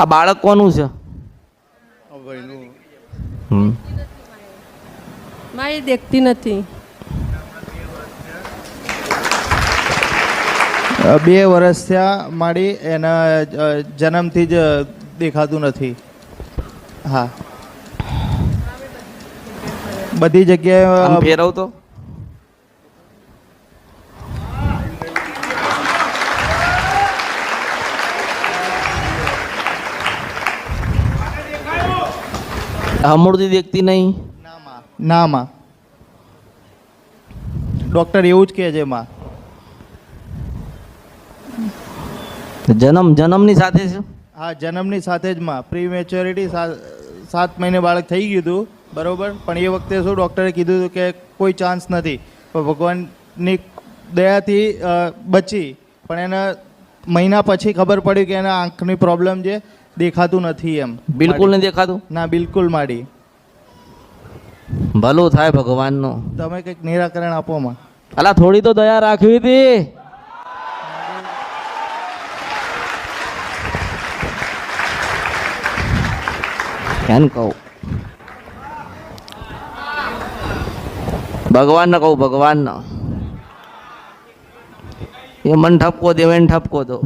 આ બાળક કોનું છે. મારી દેખતી નથી. બે વર્ષ થયા મારી એના જન્મથી જ દેખાતું નથી. હા. બધી જગ્યાએ ફેરવ તો વ્યક્તિ દેખતી નહીં? ના માં ડૉક્ટર એવું જ કહે છે માં જન્મ જન્મની સાથે છે? હા જન્મની સાથે જ માં. પ્રી મેચ્યોરિટી સાત મહિને બાળક થઈ ગયું હતું બરોબર? પણ એ વખતે શું ડૉક્ટરે કીધું હતું કે કોઈ ચાન્સ નથી. પણ ભગવાનની દયાથી બચી. પણ એના મહિના પછી ખબર પડી કે એના આંખની પ્રોબ્લેમ છે. દેખાતું નથી એમ. બિલકુલ નહીં દેખાતું? ના બિલકુલ માડી. ભલું થાય ભગવાનનું. તમે કંઈક નિરાકરણ આપો માં. અલા થોડી તો દયા રાખવી હતી. કેમ કહું. ભગવાનને કહું ભગવાનને. એ મન ઠપકો દેવે એને ઠપકો દો.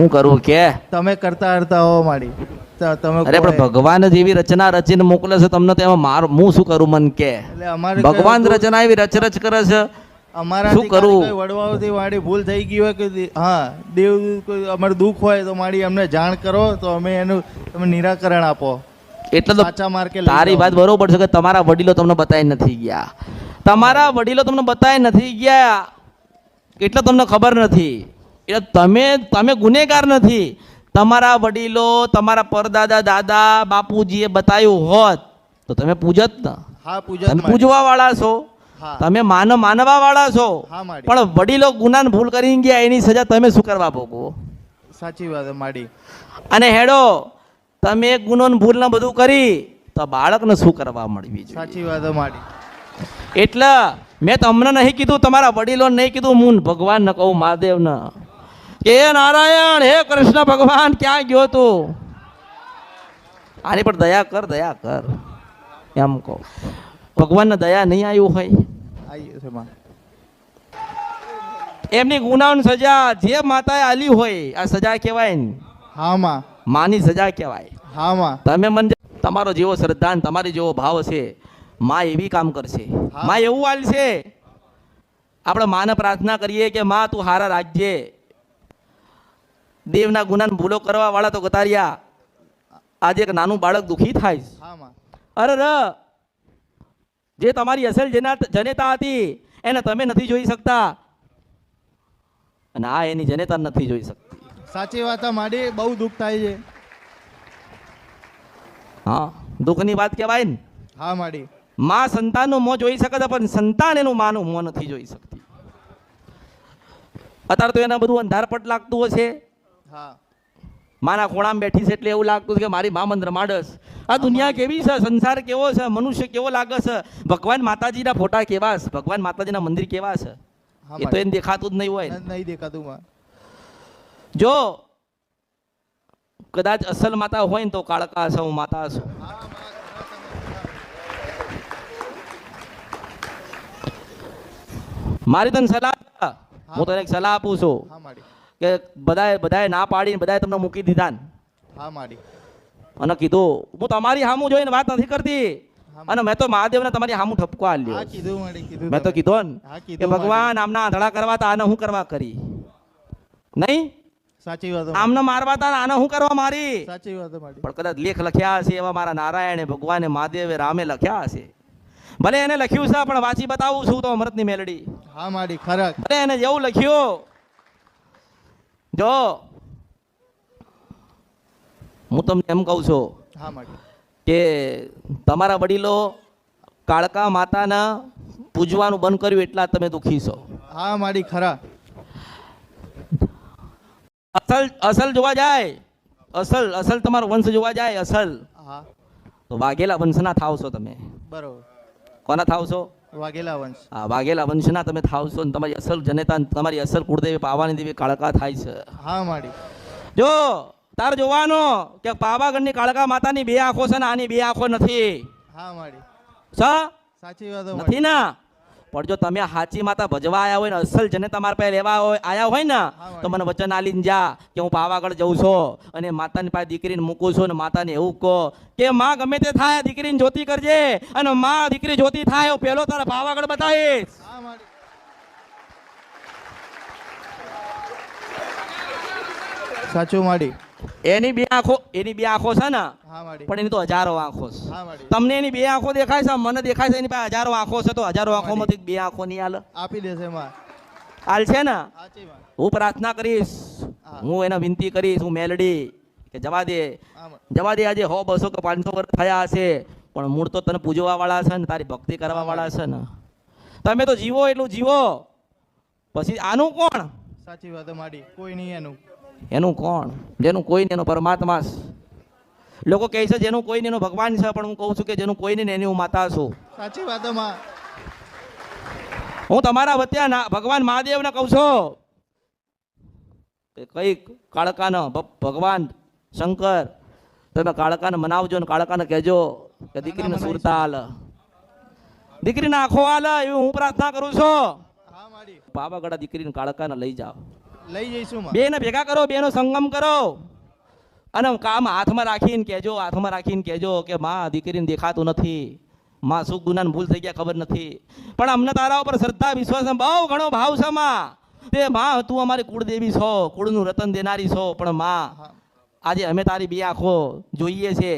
હું કરું કે? તમે કરતા હરતા હો મારી. તમે અરે પણ ભગવાન જ એવી રચના રચીને મોકલે છે તમને તો એમાં માર હું શું કરું મન કે? એટલે અમારે ભગવાન રચના એવી રચ રચ કરે છે. અમારા શું કરું? વડવાઓથી મારી ભૂલ થઈ ગઈ હોય કે હા દેવ કોઈ અમારું દુઃખ હોય તો મારી અમને જાણ કરો તો અમે એનું તમે નિરાકરણ આપો. એટલે તો સાચા માર્કે લઈ તારી. વાત બરોબર છે કે તમારા વડીલો તમને બતાવી નથી ગયા. તમારા વડીલો તમને બતાવી નથી ગયા. એટલે તમને ખબર નથી. એટલે તમે તમે ગુનેગાર નથી. તમારા વડીલો તમારા પરદાદા દાદા બાપુજીએ બતાવ્યું હોત તો તમે પૂજત ને. હા તમે પૂજવા વાળા છો. તમે માન માનવા વાળા છો પણ વડીલો ગુના ભૂલ કરી ગયા એની સજા તમે શું કરવા ભોગવો? સાચી વાત માડી અને હેડો તમે ગુનો ભૂલ ને બધું કરી તો બાળકને શું કરવા મળવી જોઈએ? સાચી વાત માડી એટલે મેં તમને નહીં કીધું તમારા વડીલોને નહીં કીધું હું ભગવાન ન કહું મહાદેવ ને કે હે નારાયણ હે કૃષ્ણ ભગવાન ક્યાં ગયો તું? આની પણ દયા કર દયા કર. એમ કહો. ભગવાનને દયા નહીં આવ્યું હોય. છે એમની ગુનાઓની સજા જે માતાએ આલી હોય આ સજા કહેવાય ને. હા માં. માની સજા કહેવાય. હા માં. તમે મને તમારો જેવો શ્રદ્ધા તમારી જેવો ભાવ છે માં એવી કામ કરશે. માં એવું હાલ છે આપણે માને પ્રાર્થના કરીએ કે માં તું હારા રાખજે. દેવના ગુનાને ભૂલો કરવા વાળા તો ગતારિયા. આજે એક નાનું બાળક દુઃખી થાય. હા અરે ર જે તમારી અસલ જેના જનેતા હતી એને તમે નથી જોઈ શકતા. અને આ એની જનેતા નથી જોઈ શકતી. સાચી વાત મારી બહુ દુઃખ થાય છે. હા દુઃખની વાત કહેવાય ને. હા માડી. માં સંતાનનું મોં જોઈ શકે છે પણ સંતાન એનું માનું મોં નથી જોઈ શકતી. અત્યારે તો એને બધું અંધારપટ લાગતું હશે. માના ખોળામાં બેઠી છે એટલે એવું લાગતું કે મારી મા મંત્ર માડસ. આ દુનિયા કેવી છે? સંસાર કેવો છે? મનુષ્ય કેવો લાગે છે? ભગવાન માતાજીના ફોટા કેવા છે? ભગવાન માતાજીના મંદિર કેવા છે? એ તો એને દેખાતું જ નહીં હોય નહીં દેખાતું જો કદાચ અસલ માતા હોય ને તો કાળકા છે હું માતા છું. મારી તને સલાહ. હું. તને એક સલાહ આપું છું. કે બધાએ બધાએ ના પાડીને બધાએ તમને મૂકી દીધા ને હા મારી અને કીધું હું તમારી સામું જોઈને વાત નથી કરતી. અને મેં તો મહાદેવને તમારી સામું ઠપકો આલ્યો મેં તો કીધો ને કે ભગવાન આમના આંધળા કરવા તા આને હું કરવા કરી? નહીં? સાચી વાત આમને મારવા તા આને હું કરવા મારી? સાચી વાત પણ કદાચ લેખ લખ્યા હશે એવા મારા નારાયણે ભગવાને મહાદેવે રામે લખ્યા હશે. ભલે એને લખ્યું છે પણ વાંચી બતાવું છું તો અમૃતની મેલડી. હા મારી ખરા. ભલે એને જેવું લખ્યું જો. હું તમને એમ કહું છું હા કે તમારા વડીલો કાળકા માતાના પૂજવાનું બંધ કર્યું એટલા તમે દુઃખી છો. હા માડી ખરા. અસલ અસલ જોવા જાય. અસલ અસલ તમારો વંશ જોવા જાય અસલ. હા. તો વાઘેલા વંશના થાવ છો તમે. બરોબર. કોના થાવ છો? વાઘેલા વંશ. વાઘેલા વંશના તમે થાવ છો ને તમારી અસલ જનેતા તમારી અસલ કુળદેવી પાવાની દેવી કાળકા થાય છે. હા માડી. જો તાર જોવાનો કે પાવાગઢની કાળકા માતાની બે આંખો છે ને આની બે આંખો નથી. હા માડી. સાચી વાત નથી ને? પણ જો તમે હાચી માતા ભજવા આવ્યા હોય ને અસલ જને તમારા પાસે લેવા હોય આયા હોય ને તો મને વચન આલીને જા કે હું પાવાગઢ જઉં છું અને માતાની પાસે દીકરીને મૂકું છું ને માતાને એવું કહો કે માં ગમે તે થાય દીકરીને જ્યોતિ કરજે અને માં દીકરી જ્યોતિ થાય હું પેલો તારા પાવાગઢ બતાવીશ. સાચું માડી એની બે આંખો એની બે આંખો છે ને પણ એની તો હજારો આંખો છે. તમને એની બે આંખો દેખાય છે મને દેખાય છે એની પાસે હજારો આંખો છે તો હજારો આંખોમાંથી બે આંખો નહીં હાલ. આપી દેશે હાલ છે ને? હું પ્રાર્થના કરીશ. હું. એને વિનંતી કરીશ હું મેલડી કે જવા દે. જવા દે આજે હો બસો કે પાંચસો વર્ષ થયા હશે પણ મૂળ તો તને પૂજવા વાળા છે ને તારી ભક્તિ કરવા વાળા છે ને. તમે તો જીવો એટલું જીવો. પછી આનું કોણ? સાચી વાત મારી કોઈ નહીં એનું. એનું કોણ? જેનું કોઈ નહીં એનો પરમાત્મા લોકો કહે છે જેનું કોઈ નહીં ભગવાન છે પણ હું કહું છું કે જેનું કોઈ નહીં એની હું માતા છું. સાચી વાતોમાં હું તમારા વત્યા ના ભગવાન મહાદેવને કહું છું. કે કઈ કાળકાનો ભગવાન શંકર તમે કાળકાને મનાવજો ને કાળકાને કહેજો કે દીકરીને સુરતા હાલ દીકરીને આંખો હાલ એવી હું પ્રાર્થના કરું છું. પાવાગઢ દીકરીને કાળકાને લઈ જાઓ. લઈ જઈશું બે બેને ભેગા કરો બેનો સંગમ કરો. અને કામ હાથમાં રાખીને કહેજો હાથમાં રાખીને કહેજો કે માં દીકરીને દેખાતું નથી. માં શું ગુનાને ભૂલ થઈ ગયા ખબર નથી. પણ અમને તારા ઉપર શ્રદ્ધા વિશ્વાસ બહુ ઘણો ભાવ છે માં. તે માં તું અમારી કુળદેવી છો કુળનું રતન દેનારી છો. પણ માં આજે અમે તારી બે આંખો જોઈએ છે.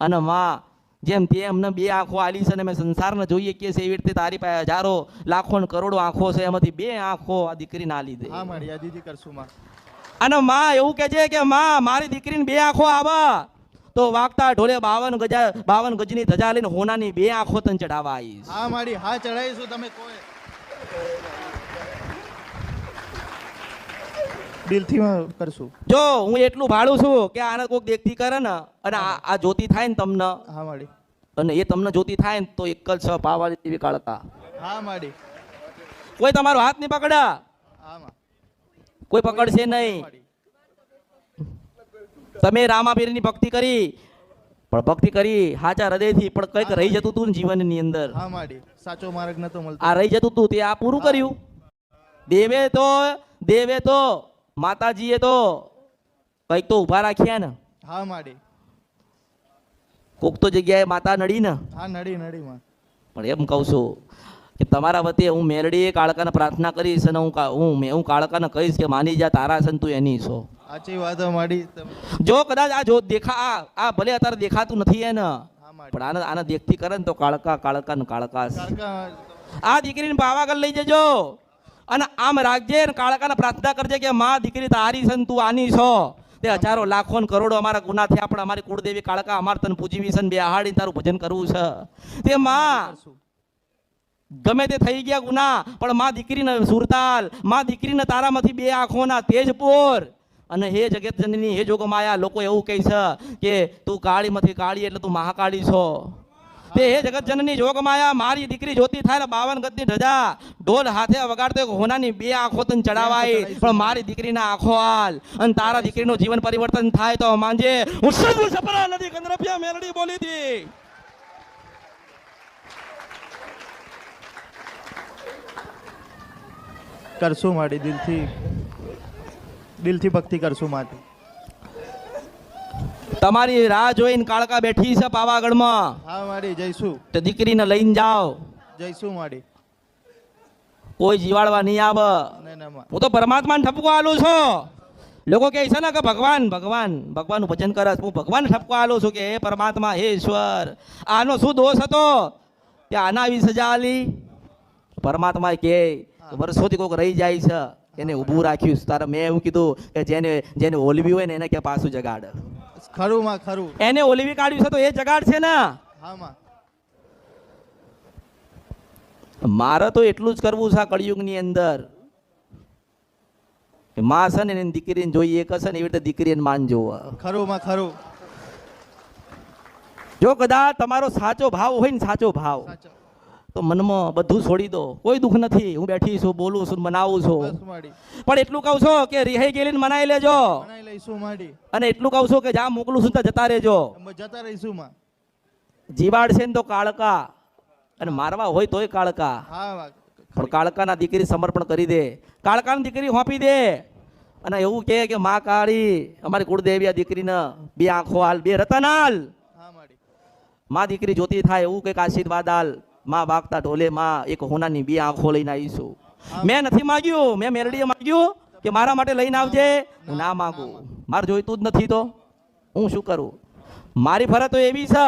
અને માં જેમ તે અમને બે આંખો આલી છે અને અમે સંસારને જોઈએ કે છે એવી રીતે તારી પાસે હજારો લાખો ને કરોડો આંખો છે એમાંથી બે આંખો આ દીકરીને આલી દે. હા આ દીદી કરશું માં. અને માં એવું કહે છે કે માં મારી દીકરીને બે આંખો આવા. તો વાગતા ઢોલે બાવન ગજા બાવન ગજની ધજા લઈને હોનાની બે આંખો તને ચડાવવા આવીશ. હા માડી હા ચડાવીશું તમે કોઈ. દિલથી માં કરશું. જો હું એટલું ભાડું છું કે આને કોઈક દેખતી કરે ને અને આ આ જ્યોતિ થાય ને તમને. હા માડી અને એ તમને જોતી થાય ને તો એક જ છ પાવાની એવી કાળકા હા માડી કોઈ તમારો હાથ નહીં પકડા હા માં કોઈ પકડશે નહીં. તમે રામાપીરની ભક્તિ કરી પણ ભક્તિ કરી હાચા હૃદયથી પણ કંઈક રહી જતું તું જીવનની અંદર. હા માડી. સાચો માર્ગ નતો મળતો. આ રહી જતું તું તે આ પૂરું કર્યું. દેવે તો દેવે તો માતાજીએ તો કંઈક તો ઊભા રાખ્યા ને. હા માડી. કોક તો જગ્યાએ માતા નડી ને. હા નડી નડી માં પણ એમ કહું છું કે તમારા વતી હું મેલડીએ કાળકાને પ્રાર્થના કરીશ અને હું હું મેં હું કાળકાને કહીશ કે માની જા તારા છે તું એની છો. સાચી વાત માડી જો કદાચ આ જો દેખા આ આ ભલે અત્યારે દેખાતું નથી એને પણ આને આને દેખતી કરે ને તો કાળકા કાળકા ને કાળકા આ દીકરીને પાવાગઢ લઈ જજો. અને આમ રાખજે ને કાળકાને પ્રાર્થના કરજે કે માં દીકરી તારી છે તું આની છો. તે હજારો લાખો ને કરોડો અમારા ગુના થયા પણ અમારી કુળદેવી કાળકા અમારે તને પૂજીવી છે ને બે આહાડી તારું ભજન કરવું છે. તે માં ગમે તે થઈ ગયા ગુના પણ માં દીકરીને સુરતાલમાં દીકરીને તારામાંથી બે આંખોના તેજપોર. અને હે જગતજનની હે જોગો જોગમાયા લોકો એવું કહે છે કે તું કાળીમાંથી કાળી એટલે તું મહાકાળી છો. તે હે જગતજનની જોગ માયા મારી દીકરી જોતી થાય બાવન ગતની ધજા ઢોલ હાથે વગાડતો હોનાની બે આંખો તને ચડાવાય પણ મારી દીકરીના આંખો હાલ. અને તારા દીકરીનું જીવન પરિવર્તન થાય તો માંજે હું સપના નથી કંદરપિયા મેલડી બોલી હતી. કરશું માડી દિલથી દિલથી ભક્તિ કરશું માટે. તમારી રાહ જોઈને કાળકા બેઠી છે પાવાગઢમાં. હા માડી જઈશું. તો દીકરીને લઈને જાઓ. જઈશું માડી કોઈ જીવાડવા નહીં આવે. હું તો પરમાત્માને ઠપકો આલું છું. લોકો કહે છે ને કે ભગવાન ભગવાન ભગવાનનું ભજન કરે છે. હું ભગવાન ઠપકો આલું છું કે હે પરમાત્મા હે ઈશ્વર. આનો શું દોષ હતો? કે આના આવી સજા આલી પરમાત્મા કે વર્ષોથી કોઈક રહી જાય છે એને ઊભું રાખ્યું. તારે મેં એવું કીધું કે જેને જેને ઓલવી હોય ને એને કે પાછું જગાડ. ખરું માં ખરું. એને ઓલવી કાઢ્યું છે તો એ જગાડ છે ને. હા માં. મારે તો એટલું જ કરવું છે આ કળિયુગની અંદર. માં છે ને એની દીકરીને જોઈએ એક હશે ને એવી રીતે દીકરીને માન જોવા. ખરું માં ખરું. જો કદાચ તમારો સાચો ભાવ હોય ને સાચો ભાવ. સાચો. તો મનમાં બધું છોડી દો. કોઈ દુઃખ નથી. હું બેઠી છું બોલું છું મનાવું છું. પણ એટલું કહું છું કે રિહાઈ ગયેલી મનાઈ લેજો. અને એટલું કહું છું કે જ્યાં મોકલું છું ત્યાં જતા રહેજો. જતા રહીશું માં. જીવાડ છે ને તો કાળકા. અને મારવા હોય તોય કાળકા. હા પણ કાળકાના દીકરી સમર્પણ કરી દે. કાળકાની દીકરી હોંપી દે. અને એવું કહે કે મા કાળી અમારી કુળદેવી આ દીકરીને બે આંખો હાલ બે રતન હાલ મા દીકરી જોતી થાય એવું કંઈક આશીર્વાદ હાલ માં વાગતા ઢોલે માં એક હોનાની બે આંખો લઈને આવીશું. મેં નથી માગ્યું, મેં મેરડીએ માગ્યું કે મારા માટે લઈને આવજે. હું ના માગું. મારે જોઈતું જ નથી તો. હું શું કરું? મારી ફરજ તો એવી છે.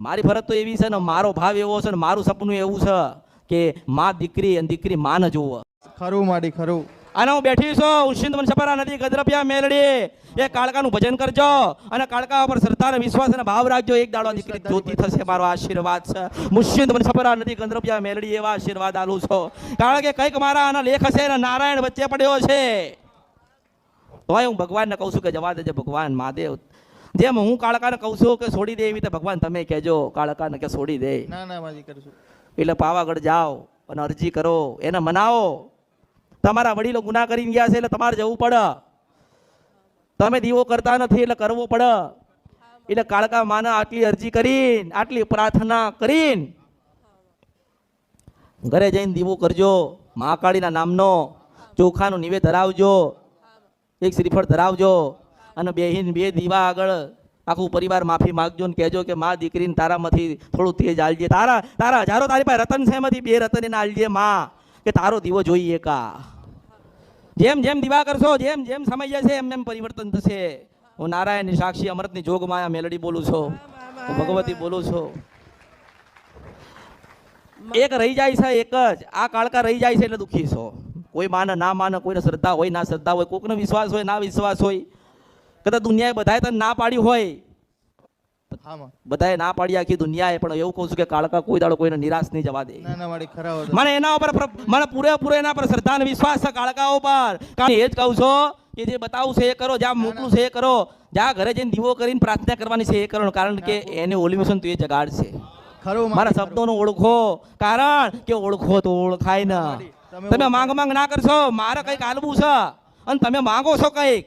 મારી ફરજ તો એવી છે ને મારો ભાવ એવો છે ને મારું સપનું એવું છે કે માં દીકરી અને દીકરી માં ન જોવો. ખરું માડી, ખરું. અને હું બેઠી છું. ઉશિંદ મન સપરા નદી ગદરપિયા મેલડી? એ કાળકાનું ભજન કરજો અને કાળકા ઉપર શ્રદ્ધા અને વિશ્વાસ અને ભાવ રાખજો. એક દાડો દીકરી જોતી થશે મારો આશીર્વાદ છે. મુશિંદ મન સપરા નદી ગંદ્રપિયા મેલડી એવા આશીર્વાદ આલું છો. કારણ કે કંઈક મારા આના લેખ હશે અને નારાયણ વચ્ચે પડ્યો છે. તોય હું ભગવાનને કહું છું કે જવા દેજે ભગવાન મહાદેવ. જેમ હું કાળકાને કહું છું કે છોડી દે એવી રીતે ભગવાન તમે કહેજો કાળકાને કે છોડી દે. ના ના કરશું એટલે પાવાગઢ જાઓ અને અરજી કરો એને મનાવો. તમારા વડીલો ગુના કરીને ગયા છે એટલે તમારે જવું પડે. તમે દીવો કરતા નથી એટલે કરવો પડે. એટલે કાળકા માના આટલી અરજી કરીને, આટલી પ્રાર્થના કરીને ઘરે જઈને દીવો કરજો. મહાકાળીના નામનો ચોખાનું નિવેદ ધરાવજો. એક શ્રીફળ ધરાવજો. અને બેહીન બે દીવા આગળ આખું પરિવાર માફી માગજો ને કહેજો કે મા દીકરીને તારામાંથી થોડું તેજ આલજે. તારા તારા હજારો તારી પાસે રતન છે બે રતન એને આલજે મા, કે તારો દીવો જોઈએ કા જેમ જેમ દીવા કરશો, જેમ જેમ સમય જશે, એમ એમ પરિવર્તન થશે. હું નારાયણની સાક્ષી અમૃતની જોગ માયા મેલડી બોલું છું. હું ભગવતી બોલું છું. એક રહી જાય છે, એક જ. આ કાળકા રહી જાય છે એટલે દુઃખી છો. કોઈ માને, ના માને, કોઈને શ્રદ્ધા હોય, ના શ્રદ્ધા હોય, કોકનો વિશ્વાસ હોય, ના વિશ્વાસ હોય. કદાચ દુનિયાએ બધાએ તને ના પાડી હોય બધાએ ના પાડ્યા કીધું ન્યાય. પણ એવું કહું છું કે કાળકા કોઈ દાડો કોઈને નિરાશ નહીં જવા દે. મને એના ઉપર મને પૂરેપૂરો એના પર શ્રદ્ધા અને વિશ્વાસ છે કાળકા ઉપર. કારણ એ જ કહું છું કે જે બતાવું છે એ કરો જ્યાં મોકલું છે એ કરો. જ્યાં ઘરે જઈને દીવો કરીને પ્રાર્થના કરવાની છે એ કરો કારણ કે એને ઓલિમિશન તો એ જગાડ છે. ખરું મારા શબ્દો શબ્દોનો ઓળખો. કારણ કે ઓળખો તો ઓળખાય ને. તમે તમે માંગ માંગ ના કરશો. મારે કંઈક આલવું છે. અને તમે માંગો છો કંઈક.